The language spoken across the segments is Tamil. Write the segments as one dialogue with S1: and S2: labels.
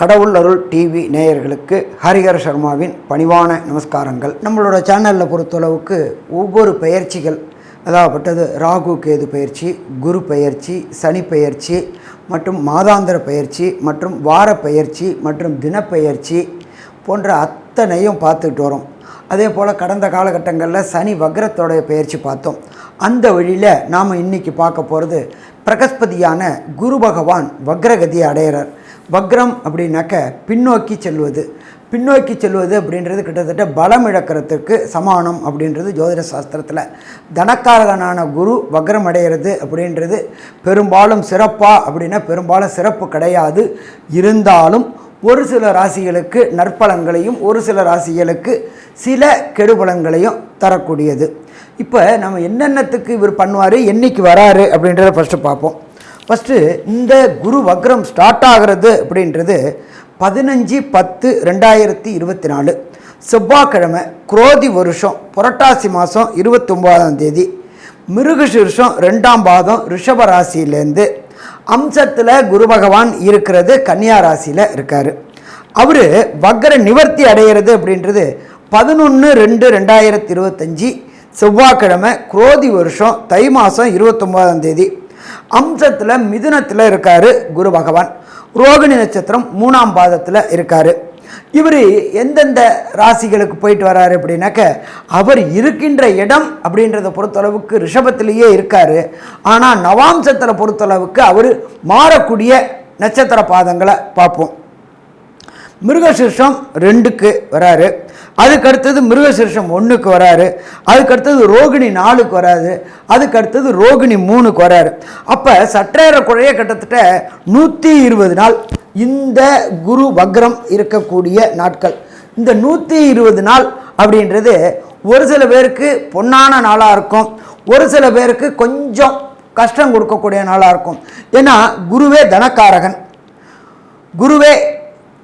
S1: கடவுள் அருள் டிவி நேயர்களுக்கு ஹரிஹர சர்மாவின் பணிவான நமஸ்காரங்கள். நம்மளோட சேனலில் பொறுத்தளவுக்கு ஒவ்வொரு பயிற்சிகள் அதாகப்பட்டது ராகு கேது பயிற்சி குரு பயிற்சி சனி பயிற்சி மற்றும் மாதாந்திர பயிற்சி மற்றும் வார பயிற்சி மற்றும் தினப்பயிற்சி போன்ற அத்தனையும் பார்த்துட்டு வரோம். அதே போல் கடந்த காலகட்டங்களில் சனி வக்ரத்தோடைய பயிற்சி பார்த்தோம். அந்த வழியில் நாம் இன்னைக்கு பார்க்க போகிறது பிரகஸ்பதியான குரு பகவான் வக்ரகதி அடையிறார். வக்ரம் அப்படின்னாக்க பின்னோக்கி செல்வது. பின்னோக்கி செல்வது அப்படின்றது கிட்டத்தட்ட பலம் இழக்கிறதுக்கு சமானம் அப்படின்றது ஜோதிட சாஸ்திரத்தில். தனக்காரகனான குரு வக்ரம் அடைகிறது அப்படின்றது பெரும்பாலும் சிறப்பாக அப்படின்னா பெரும்பாலும் சிறப்பு கிடையாது. இருந்தாலும் ஒரு சில ராசிகளுக்கு நற்பலன்களையும் ஒரு சில ராசிகளுக்கு சில கெடுபலன்களையும் தரக்கூடியது. இப்போ நம்ம என்னென்னத்துக்கு இவர் பண்ணுவார் என்னைக்கு வராரு அப்படின்றத ஃபஸ்ட்டு பார்ப்போம். ஃபஸ்ட்டு இந்த குரு வக்ரம் ஸ்டார்ட் ஆகிறது அப்படின்றது பதினஞ்சு பத்து ரெண்டாயிரத்தி இருபத்தி நாலு. செவ்வாய்க்கிழமை குரோதி வருஷம் புரட்டாசி மாதம் இருபத்தொம்போதாம் தேதி. மிருகசீர்ஷம் ரெண்டாம் பாதம் ரிஷப ராசியிலேருந்து அம்சத்தில் குரு பகவான் இருக்கிறது கன்னியா ராசியில் இருக்கார். அவர் வக்ர நிவர்த்தி அடைகிறது அப்படின்றது பதினொன்று ரெண்டு ரெண்டாயிரத்தி இருபத்தஞ்சி. செவ்வாய்க்கிழமை குரோதி வருஷம் தை மாதம் இருபத்தொம்போதாம் தேதி. அம்சத்தில் மிதுனத்தில் இருக்கார் குரு பகவான். ரோகிணி நட்சத்திரம் மூணாம் பாதத்தில் இருக்கார். இவர் எந்தெந்த ராசிகளுக்கு போயிட்டு வராரு அப்படின்னாக்க அவர் இருக்கின்ற இடம் அப்படின்றத பொறுத்தளவுக்கு ரிஷபத்திலேயே இருக்கார். ஆனால் நவாம்சத்தில் பொறுத்தளவுக்கு அவர் மாறக்கூடிய நட்சத்திர பாதங்களை பார்ப்போம். மிருகசீர்ஷம் ரெண்டுக்கு வராரு. அதுக்கு அடுத்தது மிருகசீர்ஷம் ஒன்றுக்கு வராரு. அதுக்கு அடுத்தது ரோகிணி நாலுக்கு வராது. அதுக்கு அடுத்தது ரோகிணி மூணுக்கு வராரு. அப்போ சற்றேற குறைய கிட்டத்தட்ட நூற்றி இருபது நாள் இந்த குரு வக்ரம் இருக்கக்கூடிய நாட்கள். இந்த நூற்றி இருபது நாள் அப்படின்றது ஒரு சில பேருக்கு பொன்னான நாளாக இருக்கும். ஒரு சில பேருக்கு கொஞ்சம் கஷ்டம் கொடுக்கக்கூடிய நாளாக இருக்கும். ஏன்னா குருவே தனக்காரகன். குருவே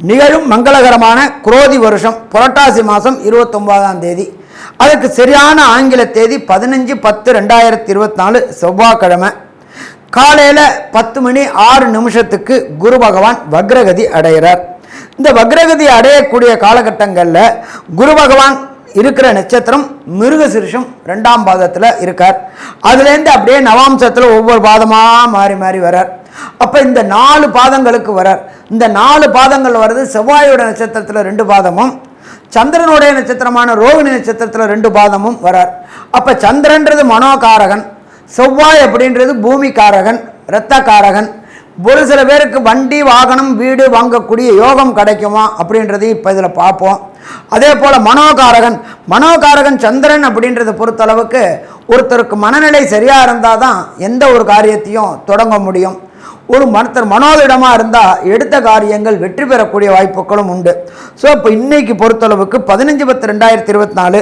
S1: நிகழும் மங்களகரமான குரோதி வருஷம் புரட்டாசி மாதம் இருபத்தொம்போதாம் தேதி. அதற்கு சரியான ஆங்கில தேதி பதினஞ்சு பத்து ரெண்டாயிரத்தி இருபத்தி நாலு செவ்வாய்க்கிழமை. காலையில் பத்து மணி ஆறு நிமிஷத்துக்கு குரு பகவான் வக்ரகதி அடைகிறார் இந்த வக்ரகதி அடையக்கூடிய காலகட்டங்களில் குரு பகவான் இருக்கிற நட்சத்திரம் மிருகசிருஷம் ரெண்டாம் பாதத்தில் இருக்கார். அதுலேருந்து அப்படியே நவாம்சத்தில் ஒவ்வொரு பாதமாக மாறி மாறி வரார். அப்போ இந்த நாலு பாதங்களுக்கு வரார். இந்த நாலு பாதங்கள் வர்றது செவ்வாயோட நட்சத்திரத்தில் ரெண்டு பாதமும் சந்திரனுடைய நட்சத்திரமான ரோகிணி நட்சத்திரத்தில் ரெண்டு பாதமும் வரார். அப்போ சந்திரன்றது மனோகாரகன் செவ்வாய் அப்படின்றது பூமிக்காரகன் இரத்தக்காரகன் ஒரு சில பேருக்கு வண்டி வாகனம் வீடு வாங்கக்கூடிய யோகம் கிடைக்குமா அப்படின்றதையும் இப்போ இதில் பார்ப்போம். அதே போல் மனோகாரகன் மனோகாரகன் சந்திரன் அப்படின்றத பொறுத்தளவுக்கு ஒருத்தருக்கு மனநிலை சரியாக இருந்தால் தான் எந்த ஒரு காரியத்தையும் தொடங்க முடியும். ஒரு மனத்தர் மனோதிடமாக இருந்தால் எடுத்த காரியங்கள் வெற்றி பெறக்கூடிய வாய்ப்புகளும் உண்டு. ஸோ இப்போ இன்னைக்கு பொறுத்தளவுக்கு பதினஞ்சு பத்து ரெண்டாயிரத்தி இருபத்தி நாலு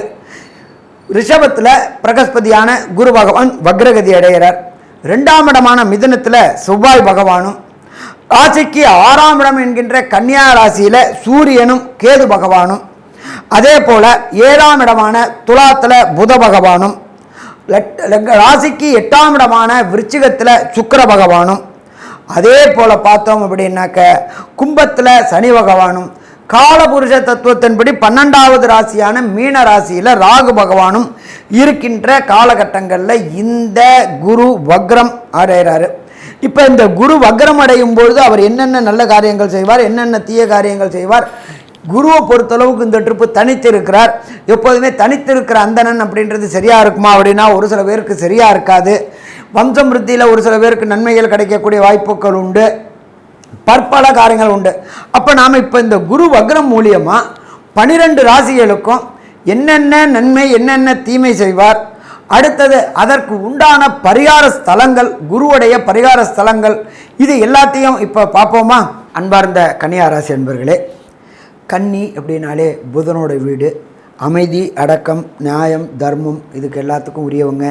S1: ரிஷபத்தில் பிரகஸ்பதியான குரு பகவான் வக்ரகதி அடைகிறார். ரெண்டாம் இடமான மிதுனத்தில் செவ்வாய் பகவானும் ராசிக்கு ஆறாம் இடம் என்கின்ற கன்னியா ராசியில் சூரியனும் கேது பகவானும் அதே போல் ஏழாம் இடமான துலாத்தில் புத பகவானும் ராசிக்கு எட்டாம் இடமான விருச்சிகத்தில் சுக்கர பகவானும். அதே போல் பார்த்தோம் அப்படின்னாக்க கும்பத்தில் சனி பகவானும் காலபுருஷ தத்துவத்தின்படி பன்னெண்டாவது ராசியான மீன ராசியில் ராகு பகவானும் இருக்கின்ற காலகட்டங்களில் இந்த குரு வக்ரம் அடைகிறாரு இப்போ இந்த குரு வக்ரம் அடையும் பொழுது அவர் என்னென்ன நல்ல காரியங்கள் செய்வார் என்னென்ன தீய காரியங்கள் செய்வார் குருவை பொறுத்தளவுக்கு இந்த ட்ரிப்பு தனித்து இருக்கிறார் எப்போதுமே தனித்து இருக்கிற அந்தணன் அப்படின்றது சரியாக இருக்குமா அப்படின்னா ஒரு சில பேருக்கு சரியாக இருக்காது. வம்சம் விருத்தியில் ஒரு சில பேருக்கு நன்மைகள் கிடைக்கக்கூடிய வாய்ப்புகள் உண்டு. பற்பல காரியங்கள் உண்டு. அப்போ நாம் இப்போ இந்த குரு வக்ரம் மூலியமாக பனிரெண்டு ராசிகளுக்கும் என்னென்ன நன்மை என்னென்ன தீமை செய்வார்? அடுத்தது அதற்கு உண்டான பரிகார ஸ்தலங்கள் குருவுடைய பரிகார ஸ்தலங்கள். இது எல்லாத்தையும் இப்போ பார்ப்போமா? அன்பார்ந்த கன்னியா ராசி அன்பர்களே கன்னி அப்படின்னாலே புதனோட வீடு. அமைதி அடக்கம் நியாயம் தர்மம் இதுக்கு எல்லாத்துக்கும் உரியவங்க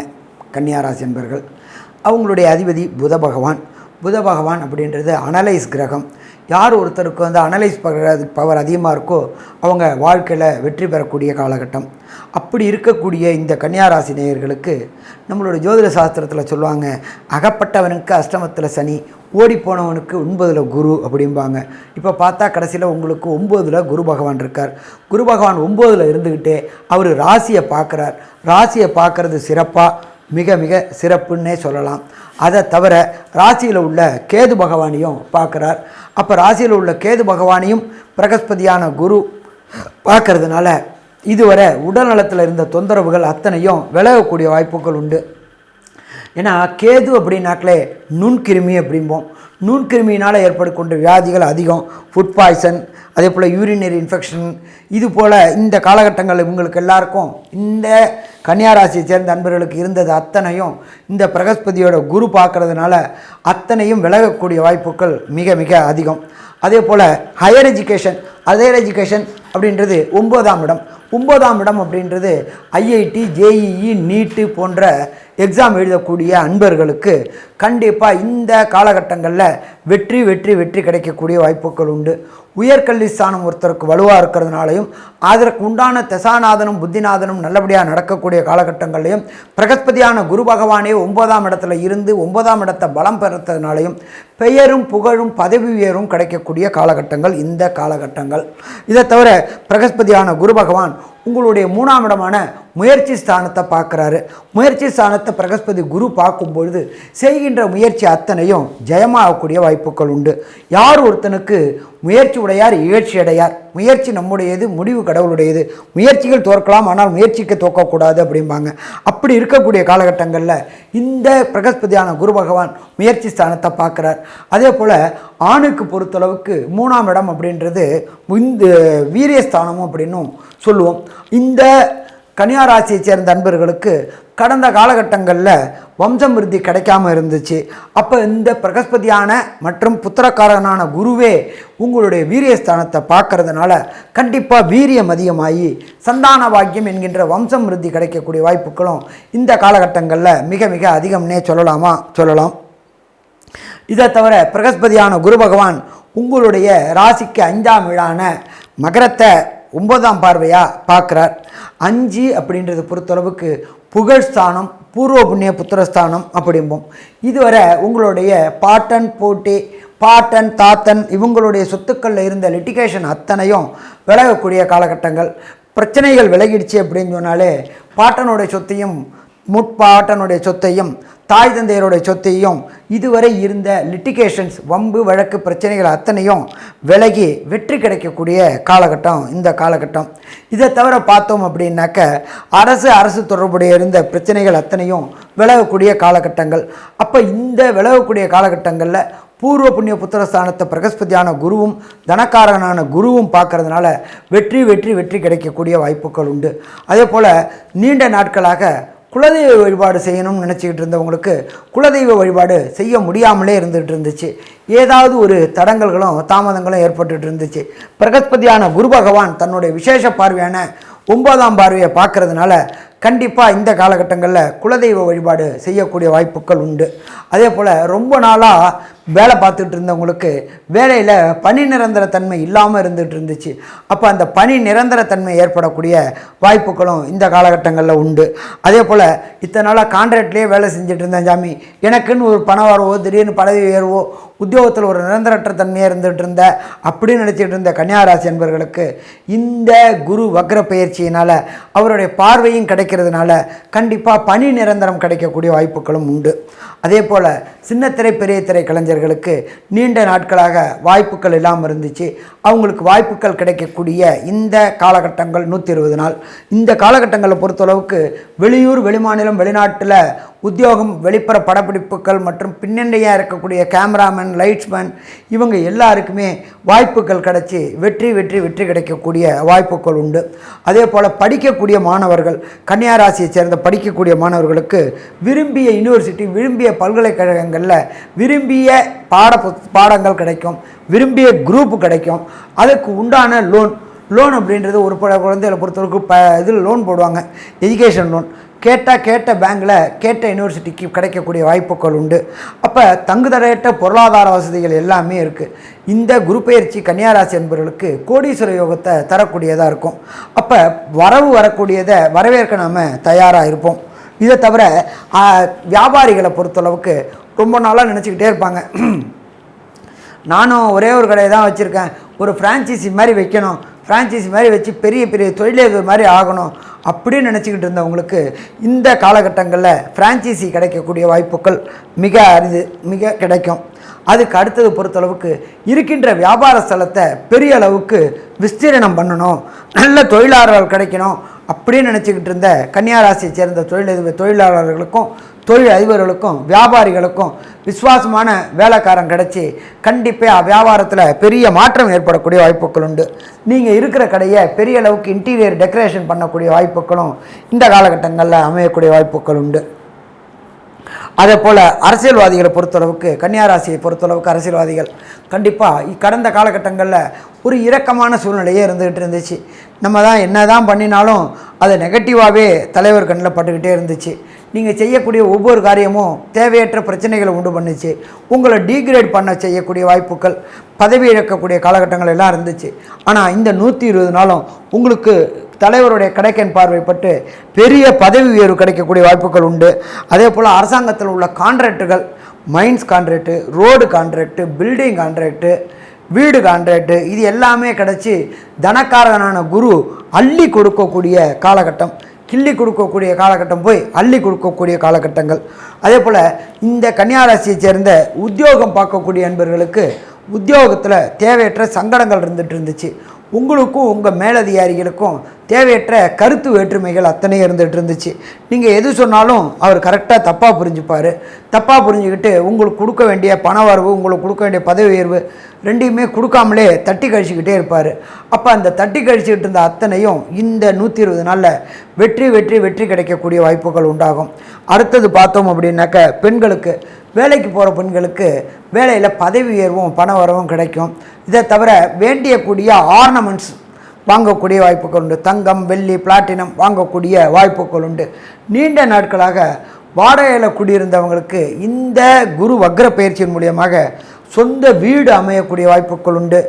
S1: கன்னியாராசி என்பர்கள் அவங்களுடைய அதிபதி புத பகவான். புத பகவான் அப்படின்றது அனலைஸ் கிரகம். யார் ஒருத்தருக்கு வந்து அனலைஸ் பவர் அதிகமாக இருக்கோ அவங்க வாழ்க்கையில் வெற்றி பெறக்கூடிய காலகட்டம். அப்படி இருக்கக்கூடிய இந்த கன்னியாராசி நேயர்களுக்கு நம்மளோட ஜோதிட சாஸ்திரத்தில் சொல்லுவாங்க அகப்பட்டவனுக்கு அஷ்டமத்தில் சனி ஓடிப்போனவனுக்கு ஒன்பதில் குரு அப்படிம்பாங்க. இப்போ பார்த்தா கடைசியில் உங்களுக்கு ஒம்போதில் குரு பகவான் இருக்கார். குரு பகவான் ஒம்போதில் இருந்துக்கிட்டே அவர் ராசியை பார்க்குறார். ராசியை பார்க்குறது சிறப்பாக மிக மிக சிறப்புன்னே சொல்லலாம். அதை தவிர ராசியில் உள்ள கேது பகவானையும் பார்க்குறார். அப்போ ராசியில் உள்ள கேது பகவானையும் பிரகஸ்பதியான குரு பார்க்கறதுனால இதுவரை உடல் நலத்தில் இருந்த தொந்தரவுகள் அத்தனையும் விலகக்கூடிய வாய்ப்புகள் உண்டு. ஏன்னா கேது அப்படின்னாக்களே நுண்கிருமி அப்படிம்போம். நுண்கிருமியினால் ஏற்படக்கூடிய வியாதிகள் அதிகம் ஃபுட் பாய்சன் அதே போல் யூரினரி இன்ஃபெக்ஷன் இது போல் இந்த காலகட்டங்கள் இவங்களுக்கு எல்லாருக்கும் இந்த கன்னியாராசியை சேர்ந்த அன்பர்களுக்கு இருந்தது அத்தனையும் இந்த பிரகஸ்பதியோட குரு பார்க்கறதுனால அத்தனையும் விலகக்கூடிய வாய்ப்புகள் மிக மிக அதிகம். அதே போல் ஹையர் எஜுகேஷன் ஹையர் எஜுகேஷன் அப்படின்றது ஒம்பதாம் இடம். ஒம்பதாம் இடம் அப்படின்றது ஐஐடி ஜேஇஇ நீட்டு போன்ற எக்ஸாம் எழுதக்கூடிய அன்பர்களுக்கு கண்டிப்பாக இந்த காலகட்டங்களில் வெற்றி வெற்றி வெற்றி கிடைக்கக்கூடிய வாய்ப்புகள் உண்டு. உயர்கல்வி ஸ்தானம் ஒருத்தருக்கு வலுவாக இருக்கிறதுனாலையும் அதற்கு உண்டான தசாநாதனும் புத்திநாதனும் நல்லபடியாக நடக்கக்கூடிய காலகட்டங்கள்லையும் பிரகஸ்பதியான குரு பகவானே ஒன்பதாம் இடத்துல இருந்து ஒன்பதாம் இடத்தை பலம் பெறத்ததுனாலையும் பெயரும் புகழும் பதவி உயரும் கிடைக்கக்கூடிய காலகட்டங்கள் இந்த காலகட்டங்கள். இதை தவிர பிரகஸ்பதியான குரு பகவான் உங்களுடைய மூணாம் இடமான முயற்சி ஸ்தானத்தை பார்க்குறாரு. முயற்சி ஸ்தானத்தை பிரகஸ்பதி குரு பார்க்கும்பொழுது செய்கின்ற முயற்சி அத்தனையும் ஜெயமாகக்கூடிய வாய்ப்புகள் உண்டு. யார் ஒருத்தனுக்கு முயற்சி உடையார் இகழ்ச்சி அடையார்? முயற்சி நம்முடையது முடிவு கடவுளுடையது. முயற்சிகள் தோற்கலாம் ஆனால் முயற்சிக்கு தோக்கக்கூடாது அப்படிம்பாங்க. அப்படி இருக்கக்கூடிய காலகட்டங்களில் இந்த பிரகஸ்பதியான குரு பகவான் முயற்சி ஸ்தானத்தை பார்க்குறார். அதே போல் ஆணுக்கு பொறுத்தளவுக்கு மூணாம் இடம் அப்படின்றது இந்த வீரியஸ்தானமும் அப்படின்னும் சொல்லுவோம். இந்த கன்னியாராசியை சேர்ந்த அன்பர்களுக்கு கடந்த காலகட்டங்களில் வம்சம் விருத்தி கிடைக்காம இருந்துச்சு. அப்போ இந்த பிரகஸ்பதியான மற்றும் புத்திரக்காரனான குருவே உங்களுடைய வீரியஸ்தானத்தை பார்க்கறதுனால கண்டிப்பாக வீரியம் அதிகமாகி சந்தான பாக்கியம் என்கின்ற வம்சம் விருத்தி கிடைக்கக்கூடிய வாய்ப்புகளும் இந்த காலகட்டங்களில் மிக மிக அதிகம்னே சொல்லலாமா? சொல்லலாம். இதை தவிர பிரகஸ்பதியான குரு பகவான் உங்களுடைய ராசிக்கு அஞ்சாம் விழான மகரத்தை ஒன்பதாம் பார்வையாக பார்க்குறார். அஞ்சு அப்படின்றது பொறுத்தளவுக்கு புகழ் ஸ்தானம் பூர்வ புண்ணிய புத்திரஸ்தானம் அப்படிம்போம். இதுவரை உங்களுடைய பாட்டன் போட்டி பாட்டன் தாத்தன் இவங்களுடைய சொத்துக்களில் இருந்த லிட்டிகேஷன் அத்தனையும் விலகக்கூடிய காலகட்டங்கள். பிரச்சனைகள் விலகிடுச்சு அப்படின்னு சொன்னாலே பாட்டனுடைய சொத்தையும் முட்பாட்டனுடைய சொத்தையும் தாய் தந்தையருடைய சொத்தையும் இதுவரை இருந்த லிட்டிகேஷன்ஸ் வம்பு வழக்கு பிரச்சனைகள் அத்தனையும் விலகி வெற்றி கிடைக்கக்கூடிய காலகட்டம் இந்த காலகட்டம். இதை தவிர பார்த்தோம் அப்படின்னாக்க அரசு அரசு தொடர்புடைய இருந்த பிரச்சனைகள் அத்தனையும் விலகக்கூடிய காலகட்டங்கள். அப்போ இந்த விலகக்கூடிய காலகட்டங்களில் பூர்வ புண்ணிய புத்திரஸ்தானத்தை பிரகஸ்பதியான குருவும் தனக்காரனான குருவும் பார்க்கறதுனால வெற்றி வெற்றி வெற்றி கிடைக்கக்கூடிய வாய்ப்புகள் உண்டு. அதே போல் நீண்ட நாட்களாக குலதெய்வ வழிபாடு செய்யணும்னு நினச்சிக்கிட்டு இருந்தவங்களுக்கு குலதெய்வ வழிபாடு செய்ய முடியாமலே இருந்துகிட்டு இருந்துச்சு. ஏதாவது ஒரு தடங்கல்களும் தாமதங்களும் ஏற்பட்டுட்டு இருந்துச்சு. பிரகஸ்பதியான குரு பகவான் தன்னுடைய விசேஷ பார்வையான ஒன்பதாம் பார்வையை பார்க்கறதுனால கண்டிப்பாக இந்த காலகட்டங்களில் குலதெய்வ வழிபாடு செய்யக்கூடிய வாய்ப்புகள் உண்டு. அதே போல் ரொம்ப நாளாக வேலை பார்த்துட்டு இருந்தவங்களுக்கு வேலையில் பணி நிரந்தர தன்மை இல்லாமல் இருந்துகிட்டு இருந்துச்சு. அப்போ அந்த பணி நிரந்தர தன்மை ஏற்படக்கூடிய வாய்ப்புகளும் இந்த காலகட்டங்களில் உண்டு. அதே போல் இத்தனை நாளாக கான்ட்ராக்ட்லேயே வேலை செஞ்சுட்டு இருந்தேன் சாமி. எனக்குன்னு ஒரு பணம் வரவோ திடீர்னு பதவி உயர்வோ உத்தியோகத்தில் ஒரு நிரந்தரற்ற தன்மையாக இருந்துகிட்டு இருந்த அப்படின்னு நினச்சிட்டு இருந்த கன்னியாராசி என்பவர்களுக்கு இந்த குரு வக்ர பயிற்சியினால் அவருடைய பார்வையும் கிடைக்கிறதுனால கண்டிப்பாக பணி நிரந்தரம் கிடைக்கக்கூடிய வாய்ப்புகளும் உண்டு. அதே போல் சின்னத்திரை பெரிய திரை கலைஞர் கலைஞர்களுக்கு நீண்ட நாட்களாக வாய்ப்புகள் இல்லாமல் இருந்துச்சு. அவங்களுக்கு வாய்ப்புகள் கிடைக்கக்கூடிய இந்த காலகட்டங்கள் நூற்றி இருபது நாள். இந்த காலகட்டங்களை பொறுத்தளவுக்கு வெளியூர் வெளிமாநிலம் வெளிநாட்டில் உத்தியோகம் வெளிப்புற படப்பிடிப்புகள் மற்றும் பின்னணியாக இருக்கக்கூடிய கேமராமேன் லைட்ஸ்மேன் இவங்க எல்லாருக்குமே வாய்ப்புகள் கிடைச்சி வெற்றி வெற்றி வெற்றி கிடைக்கக்கூடிய வாய்ப்புகள் உண்டு. அதே போல் படிக்கக்கூடிய மாணவர்கள் கன்னியாராசியை சேர்ந்த படிக்கக்கூடிய மாணவர்களுக்கு விரும்பிய யூனிவர்சிட்டி விரும்பிய பல்கலைக்கழகங்களில் விரும்பிய பாட புத்- பாடங்கள் கிடைக்கும் விரும்பிய குரூப் கிடைக்கும். அதுக்கு உண்டான லோன் லோன் அப்படின்றது ஒரு பல குழந்தைகளை பொறுத்தவரைக்கும் ப இதில் லோன் போடுவாங்க. எஜுகேஷன் லோன் கேட்டால் கேட்ட பேங்கில் கேட்ட யூனிவர்சிட்டிக்கு கிடைக்கக்கூடிய வாய்ப்புகள் உண்டு. அப்போ தங்குதடையற்ற பொருளாதார வசதிகள் எல்லாமே இருக்குது இந்த குரு பயிற்சி கன்னியாராசி என்பவர்களுக்கு கோடீஸ்வர யோகத்தை தரக்கூடியதாக இருக்கும். அப்போ வரவு வரக்கூடியதை வரவேற்க நாம் தயாராக இருப்போம். இதை தவிர வியாபாரிகளை பொறுத்தளவுக்கு ரொம்ப நாளாக நினச்சிக்கிட்டே இருப்பாங்க. நானும் ஒரே ஒரு கடையை தான் வச்சுருக்கேன். ஒரு ஃப்ரான்ச்சைசி மாதிரி வைக்கணும். ஃப்ரான்ச்சைசி மாதிரி வச்சு பெரிய பெரிய தொழிலதிபர் மாதிரி ஆகணும் அப்படின்னு நினச்சிக்கிட்டு இருந்தவங்களுக்கு இந்த காலகட்டங்களில் ஃப்ரான்ச்சைசி கிடைக்கக்கூடிய வாய்ப்புகள் மிக அரிது மிக கிடைக்கும். அதுக்கு அடுத்தது பொறுத்தளவுக்கு இருக்கின்ற வியாபார ஸ்தலத்தை பெரிய அளவுக்கு விஸ்தீரணம் பண்ணணும். நல்ல தொழிலாளர்கள் கிடைக்கணும் அப்படின்னு நினச்சிக்கிட்டு இருந்த கன்னியாராசியை சேர்ந்த தொழிலதிபர் தொழிலாளர்களுக்கும் தொழில் அதிபர்களுக்கும் வியாபாரிகளுக்கும் விசுவாசமான வேலைக்காரன் கிடச்சி கண்டிப்பாக வியாபாரத்தில் பெரிய மாற்றம் ஏற்படக்கூடிய வாய்ப்புகள் உண்டு. நீங்கள் இருக்கிற கடையை பெரிய அளவுக்கு இன்டீரியர் டெக்கரேஷன் பண்ணக்கூடிய வாய்ப்புகளும் இந்த காலகட்டங்களில் அமையக்கூடிய வாய்ப்புகள் உண்டு. அதே போல் அரசியல்வாதிகளை பொறுத்தளவுக்கு கன்னியாராசியை பொறுத்தளவுக்கு அரசியல்வாதிகள் கண்டிப்பாக கடந்த காலகட்டங்களில் ஒரு இரக்கமான சூழ்நிலையே இருந்துகிட்டு இருந்துச்சு. நம்ம தான் என்ன தான் பண்ணினாலும் அது நெகட்டிவாகவே தலைவர் கண்ணில் பட்டுக்கிட்டே இருந்துச்சு. நீங்கள் செய்யக்கூடிய ஒவ்வொரு காரியமும் தேவையற்ற பிரச்சனைகளை உண்டு பண்ணுச்சு. உங்களை டீக்ரேட் பண்ண செய்யக்கூடிய வாய்ப்புகள் பதவி இழக்கக்கூடிய காலகட்டங்கள் எல்லாம் இருந்துச்சு. ஆனால் இந்த நூற்றி இருபது நாளும் உங்களுக்கு தலைவருடைய கடைக்கன் பார்வைப்பட்டு பெரிய பதவி உயர்வு கிடைக்கக்கூடிய வாய்ப்புகள் உண்டு. அதே போல் அரசாங்கத்தில் உள்ள கான்ட்ராக்டுகள் mines contract road contract building contract வீடு கான்ட்ராக்டு இது எல்லாமே கிடச்சி தனக்காரகனான குரு அள்ளி கொடுக்கக்கூடிய காலகட்டம். கிள்ளி கொடுக்கக்கூடிய காலகட்டம் போய் அள்ளி கொடுக்கக்கூடிய காலகட்டங்கள். அதே போல் இந்த கன்னியாராசியை சேர்ந்த உத்தியோகம் பார்க்கக்கூடிய நண்பர்களுக்கு உத்தியோகத்தில் தேவையற்ற சங்கடங்கள் இருந்துட்டு இருந்துச்சு. உங்களுக்கும் உங்கள் மேலதிகாரிகளுக்கும் தேவையற்ற கருத்து வேற்றுமைகள் அத்தனை இருந்துகிட்டு இருந்துச்சு. நீங்கள் எது சொன்னாலும் அவர் கரெக்டாக தப்பாக புரிஞ்சுப்பார். தப்பாக புரிஞ்சுக்கிட்டு உங்களுக்கு கொடுக்க வேண்டிய பண வரவு உங்களுக்கு கொடுக்க வேண்டிய பதவி உயர்வு ரெண்டையுமே கொடுக்காமலே தட்டி கழிச்சுக்கிட்டே இருப்பார். அப்போ அந்த தட்டி கழிச்சுக்கிட்டு இருந்த அத்தனையும் இந்த நூற்றி இருபது நாளில் வெற்றி வெற்றி வெற்றி கிடைக்கக்கூடிய வாய்ப்புகள் உண்டாகும். அடுத்தது பார்த்தோம் அப்படின்னாக்க பெண்களுக்கு வேலைக்கு போகிற பெண்களுக்கு வேலையில் பதவி உயர்வும் பண வரவும் கிடைக்கும். இதை தவிர வேண்டியக்கூடிய ஆர்னமெண்ட்ஸ் வாங்கக்கூடிய வாய்ப்புகள் உண்டு. தங்கம் வெள்ளி பிளாட்டினம் வாங்கக்கூடிய வாய்ப்புகள் உண்டு. நீண்ட நாட்களாக வாடகையில் குடியிருந்தவங்களுக்கு இந்த குரு வக்ர பயிற்சியின் மூலியமாக சொந்த வீடு அமையக்கூடிய வாய்ப்புகள் உண்டு.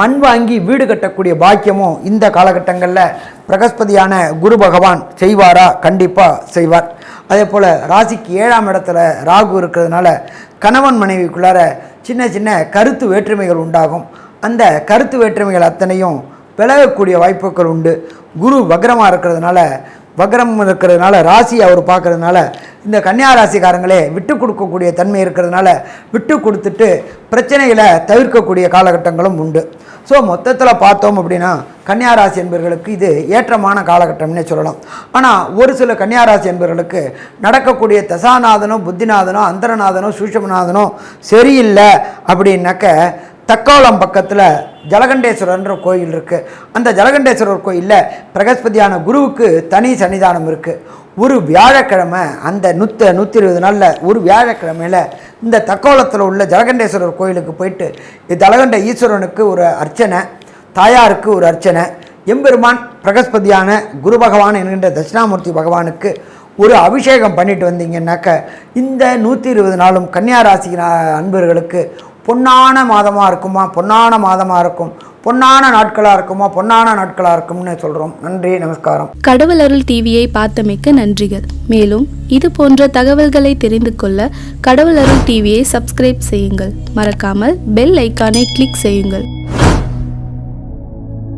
S1: மண் வாங்கி வீடு கட்டக்கூடிய பாக்கியமும் இந்த காலகட்டங்களில் பிரகஸ்பதியான குரு பகவான் செய்வாரா? கண்டிப்பாக செய்வார். அதே போல் ராசிக்கு ஏழாம் இடத்துல ராகு இருக்கிறதுனால கணவன் மனைவிக்குள்ளார சின்ன சின்ன கருத்து வேற்றுமைகள் உண்டாகும். அந்த கருத்து வேற்றுமைகள் அத்தனையும் விலகக்கூடிய வாய்ப்புகள் உண்டு. குரு வக்ரமாக இருக்கிறதுனால வக்ரம் இருக்கிறதுனால ராசி அவர் பார்க்கறதுனால இந்த கன்னியா ராசிக்காரங்களே விட்டு கொடுக்கக்கூடிய தன்மை இருக்கிறதுனால விட்டு கொடுத்துட்டு பிரச்சனைகளை தவிர்க்கக்கூடிய காலகட்டங்களும் உண்டு. ஸோ மொத்தத்தில் பார்த்தோம் அப்படின்னா கன்னியாராசி என்பவர்களுக்கு இது ஏற்றமான காலகட்டம்னே சொல்லலாம். ஆனால் ஒரு சில கன்னியாராசி என்பவர்களுக்கு நடக்கக்கூடிய தசாநாதனோ புத்திநாதனோ அந்தரநாதனோ சூஷமநாதனோ சரியில்லை அப்படின்னாக்க தக்கோலம் பக்கத்தில் ஜலகண்டேஸ்வரர்ன்ற கோயில் இருக்குது அந்த ஜலகண்டேஸ்வரர் கோயிலில் பிரகஸ்பதியான குருவுக்கு தனி சன்னிதானம் இருக்குது ஒரு வியாழக்கிழமை அந்த நூற்று நூற்றி இருபது நாளில் ஒரு வியாழக்கிழமையில் இந்த தக்கோலத்தில் உள்ள ஜலகண்டேஸ்வரர் கோயிலுக்கு போயிட்டு ஜலகண்ட ஈஸ்வரனுக்கு ஒரு அர்ச்சனை தாயாருக்கு ஒரு அர்ச்சனை எம்பெருமான் பிரகஸ்பதியான குரு பகவான் என்கின்ற தட்சிணாமூர்த்தி பகவானுக்கு ஒரு அபிஷேகம் பண்ணிட்டு வந்தீங்கன்னாக்க இந்த நூற்றி இருபது நாளும் கன்னியா ராசி அன்பர்களுக்கு பொன்னான மாதமாக இருக்குமா? பொன்னான மாதமாக இருக்கும். பொன்னான நாட்களாக இருக்குமா? பொன்னான நாட்களாக இருக்கும்னு சொல்கிறோம் நன்றி நமஸ்காரம்.
S2: கடவுள் அருள் டிவியை பார்த்தமைக்க நன்றிகள். மேலும் இது போன்ற தகவல்களை தெரிந்து கொள்ள கடவுள் அருள் டிவியை சப்ஸ்கிரைப் செய்யுங்கள். மறக்காமல் பெல் ஐக்கானை கிளிக் செய்யுங்கள்.